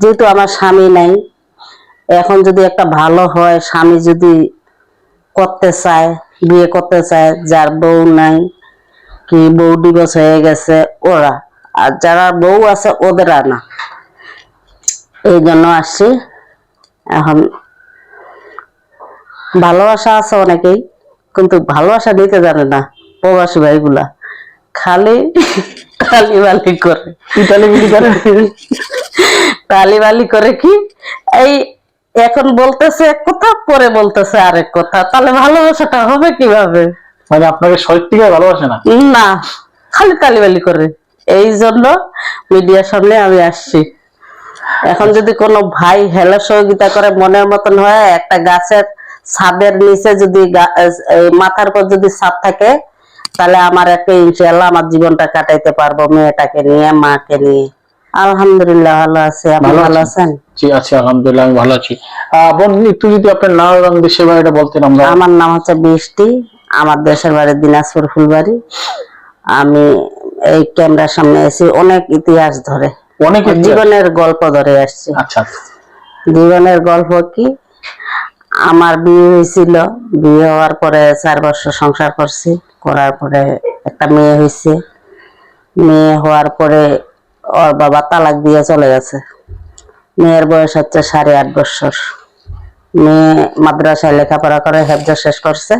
যেহেতু আমার স্বামী নাই, এখন যদি একটা ভালো হয়, স্বামী যদি করতে চায়, বিয়ে করতে চায়, যার বউ নাই, কি বউ ডিভোর্স হয়ে গেছে, ওরা, আর যারা বউ আছে, ওদের আনা এই জন্য আসছি। এখন ভালোবাসা আছে অনেকেই, কিন্তু ভালোবাসা নিতে জানে না প্রবাসী ভাইগুলা। খালি বালি করে। বিলি করে? তালি বালি করে কি? এই এখন বলতেছে এক কথা পরে বলতেছে আরেক কথা। তাহলে ভালোবাসাটা হবে কীভাবে? মানে আপনাকে ভালোবাসে না? না খালি তালিবালি করে। এই জন্য মিডিয়ার সামনে আমি আসছি। এখন যদি কোনো ভাই হেলো সহযোগিতা করে মনের মতন হয় একটা গাছের ছাদের নিচে যদি মাথার উপর যদি ছাদ থাকে তাহলে আমার একটা ইনশাল্লাহ আমার জীবনটা কাটাইতে পারব মেয়েটাকে নিয়ে মাকে নিয়ে। আলহামদুলিল্লাহ ভালো আছে। আপনি ভালো ভালো আছেন? আছেন? জি আছি আলহামদুলিল্লাহ আমি ভালো আছি। বোন একটু যদি আপনার নাম এবং দেশের বাড়িটা বলতেন আমরা। আমার নাম হচ্ছে বৃষ্টি আমার দেশের বাড়ি দিনাজপুর ফুলবাড়ি। আমি এই ক্যামেরার সামনে এসে অনেক ইতিহাস ধরে। অনেক জীবনের গল্প ধরে আসছি। আচ্ছা। জীবনের গল্প কি? আমার বিয়ে হয়েছিল বিয়ে হওয়ার পরে চার বছর সংসার করছি। করার পরে একটা মেয়ে হয়েছে। মেয়ে হওয়ার পরে ওর বাবা তালাক দিয়ে চলে গেছে। মেয়ের বয়স হচ্ছে সাড়ে আট বছর। মেয়ে মাদ্রাসায় লেখাপড়া করে, হেফজা শেষ করছে।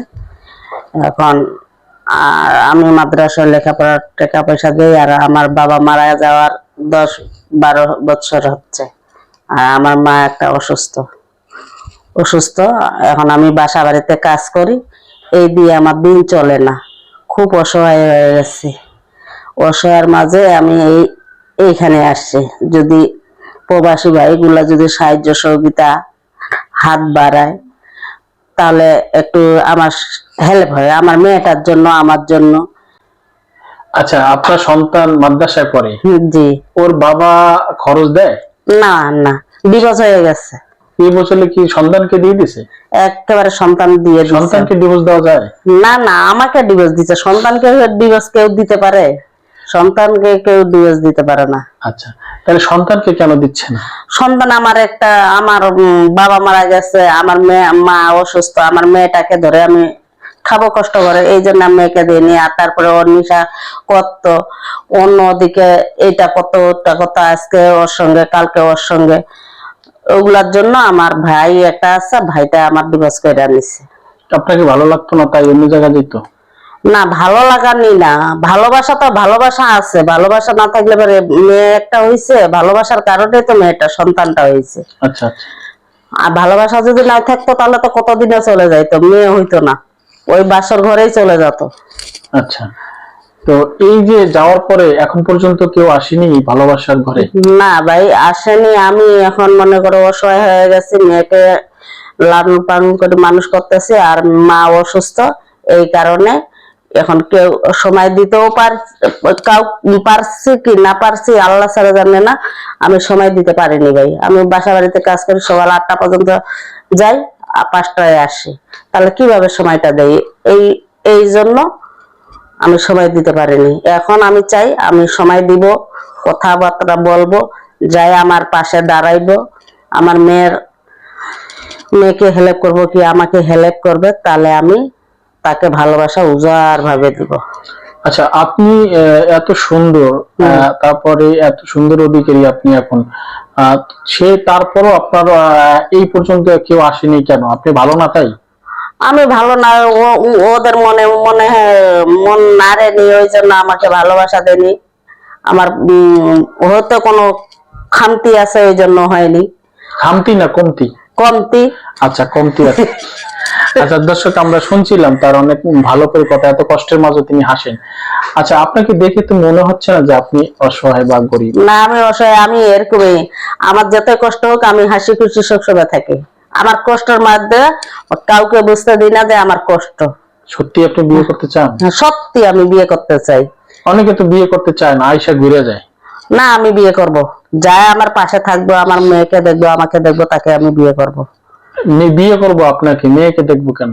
এখন আর আমি মাদ্রাসায় লেখাপড়ার টাকা পয়সা দিই আর আমার বাবা মারা যাওয়ার দশ বারো বছর হচ্ছে। আর আমার মা একটা অসুস্থ। অসুস্থ, এখন আমি বাসা বাড়িতে কাজ করি। এই দিয়ে আমার দিন চলে না। খুব অসহায় হয়ে গেছি। অসহায়ের মাঝে আমি এই এইখানে আসছি। যদি প্রবাসী ভাইগুলা যদি সাহায্য সহযোগিতা হাত বাড়ায় তাহলে একটু আমার হেল্প হয় আমার মেয়েটার জন্য আমার জন্য। আচ্ছা আপনার সন্তান মাদ্রাসায় পড়ে? জি। ওর বাবা খরচ দেয়? না না ডিভোর্স হয়ে গেছে। এই বছরে কি সন্তানকে দিয়ে দিছে? একেবারে সন্তান দিয়ে সন্তানকে ডিভোর্স দেওয়া যায়? না না আমাকে ডিভোর্স দিচ্ছে সন্তানকে ডিভোর্স কেউ দিতে পারে? সন্তানকে কেউ ডিভোর্স দিতে পারে না। আচ্ছা তাহলে সন্তানকে কেন দিচ্ছে না? সন্তান আমার একটা আমার বাবা মারা গেছে আমার মেয়ে মা অসুস্থ আমার মেয়েটাকে ধরে আমি খাব কষ্ট করে এই জন্য আমি মেয়েকে দিয়ে নিয়ে আর তারপরে ওর নিশা কত অন্যদিকে এইটা কত ওটা কত আজকে ওর সঙ্গে কালকে ওর সঙ্গে। ওগুলার জন্য আমার ভাই একটা আছে ভাইটা আমার ডিভোর্স করে নিছে। আপনাকে ভালো লাগতো না তাই অন্য জায়গায় যেত? না ভালো লাগানি না। ভালোবাসা তো ভালোবাসা আছে ভালোবাসা না থাকলে পরে মেয়ে একটা হইছে ভালোবাসার কারণে তো মেয়েটা সন্তানটা হয়েছে আচ্ছা আচ্ছা। আর ভালোবাসা যদি না থাকতো তাহলে তো কতদিনে চলে যাইতো মেয়ে হইতো না। ওই বাসর ঘরেই চলে যেত। আচ্ছা। তো এই যে যাওয়ার পরে এখন পর্যন্ত কেউ আসেনি ভালোবাসার ঘরে? না ভাই, আসেনি। আমি এখন মনে করো অসহায় হয়ে গেছি, মেয়েকে লালন পালন করে মানুষ করতেছি আর মা অসুস্থ, এই কারণে এখন কেউ সময় দিতেও পার, কাউ, পারছি কি না পারছি আল্লাহ ছাড়া জানে না। আমি সময় দিতে পারিনি ভাই। আমি বাসা বাড়িতে কাজ করি, সকাল আটটা পর্যন্ত যাই পাঁচটায় আসি। তাহলে কীভাবে সময়টা দেয় এই এই জন্য আমি সময় দিতে পারিনি। এখন আমি চাই আমি সময় দিব কথাবার্তা বলব যাই আমার পাশে দাঁড়াইবো। আমার মেয়ের মেয়েকে হেল্প করব কি আমাকে হেল্প করবে তাহলে আমি তাকে ভালোবাসা উজাড় ভাবে দিব। আচ্ছা আপনি এত সুন্দর তারপরে এত সুন্দর অধিকারী আপনি এখন। সে তারপরও আপনার এই পর্যন্ত কেউ আসেনি কেন? আপনি ভালো না তাই? আমি ভালো না ওদের মনে মনে মন নাড়েনি ওই জন্য আমাকে ভালোবাসা দেনি আমার হয়তো কোনো খামতি আছে ওই জন্য হয়নি। খামতি না কমতি? কমতি। আচ্ছা কমতি আছে। আচ্ছা দর্শক আমরা শুনছিলাম তার অনেক ভালো করে কথা এত কষ্টের মাঝে তিনি হাসেন। আচ্ছা আপনাকে দেখে তো মনে হচ্ছে না যে আপনি অসহায় বা গরিব? না আমি অসহায় আমি এরকমই। আমার যত কষ্ট হোক আমি হাসি খুশি সবসময় থাকি। আমার কষ্টের মধ্যে কাউকে বুঝতে দিই না যে আমার কষ্ট। সত্যি আপনি বিয়ে করতে চান? সত্যি আমি বিয়ে করতে চাই। অনেকে তো বিয়ে করতে চায় না আয়সা ঘুরে যায়। না আমি বিয়ে করব। যাই আমার পাশে থাকব আমার মেয়েকে দেখব আমাকে দেখব তাকে আমি বিয়ে করব। বিয়ে করব আপনাকে মেয়েকে দেখব কেন?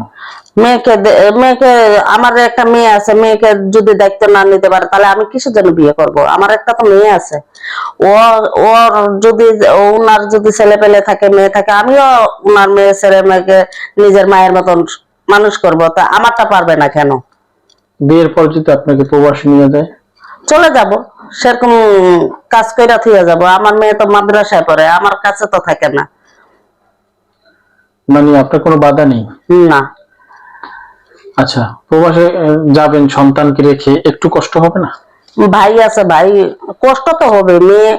মেয়েকে মেয়েকে আমার একটা মেয়ে আছে মেয়েকে যদি দায়িত্ব না নিতে পারে তাহলে আমি কিসের জন্য বিয়ে করব? আমার একটা তো মেয়ে আছে। ও ওর যদি ওনার যদি ছেলে পেলে থাকে মেয়ে থাকে আমিও ওনার মেয়ে ছেলে মেয়েকে নিজের মায়ের মতন মানুষ করব। তা আমারটা পারবে না কেন? বিয়ের পর যদি আপনাকে প্রবাসী নিয়ে যায়? চলে যাব। সেরকম কাজ কইরা থুয়ে যাব। আমার মেয়ে তো মাদ্রাসায় পড়ে আমার কাছে তো থাকে না। মানে আপনার কোনো বাধা নেই? না। আচ্ছা প্রবাসে যাবেন সন্তানকে রেখে একটু কষ্ট হবে না? ভাই আছে ভাই কষ্ট তো হবে। মেয়ে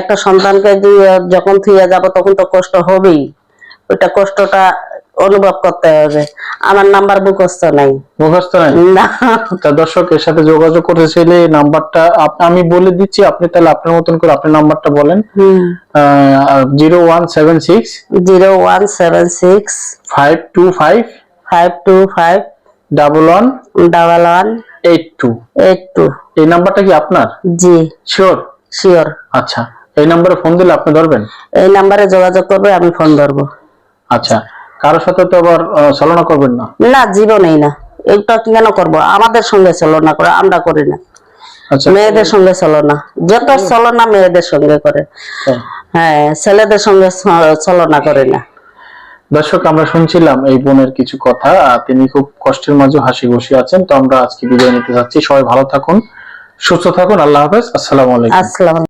একটা সন্তানকে যখন থুয়ে যাব তখন তো কষ্ট হবেই। ওইটা কষ্টটা অনুভব করতে হবে। আমার নাম্বার মুখস্থ নাই। মুখস্থ নাই? না। তা দর্শক এর সাথে যোগাযোগ করতে চাইলে নাম্বারটা আমি বলে দিচ্ছি আপনি তাহলে আপনার মতন করে আপনার নাম্বারটা বলেন। Zero one seven six zero one seven six five two five five two five double one double one eight two eight two এই নাম্বারটা কি আপনার? জি। শিওর শিওর আচ্ছা। এই নাম্বারে ফোন দিলে আপনি ধরবেন? এই নাম্বারে যোগাযোগ করবে আমি ফোন ধরবো। আচ্ছা। কারোর সাথে তো আবার ছলনা করবেন না? না জীবনেই না। এইটা কেন করব? আমাদের সঙ্গে চলো না করে আমরা করি না। আচ্ছা। মেয়েদের সঙ্গে চলো না যত চলো না মেয়েদের সঙ্গে করে। হ্যাঁ। হ্যাঁ ছেলেদের সঙ্গে চ- চলো না করে না। দর্শক, আমরা শুনছিলাম এই বোনের কিছু কথা তিনি খুব কষ্টের মাঝে হাসি খুশি আছেন। তো আমরা আজকে বিদায় নিতে যাচ্ছি। সবাই ভালো থাকুন, সুস্থ থাকুন। আল্লাহ হাফেজ। আসসালাম আলাইকুম। আসসালাম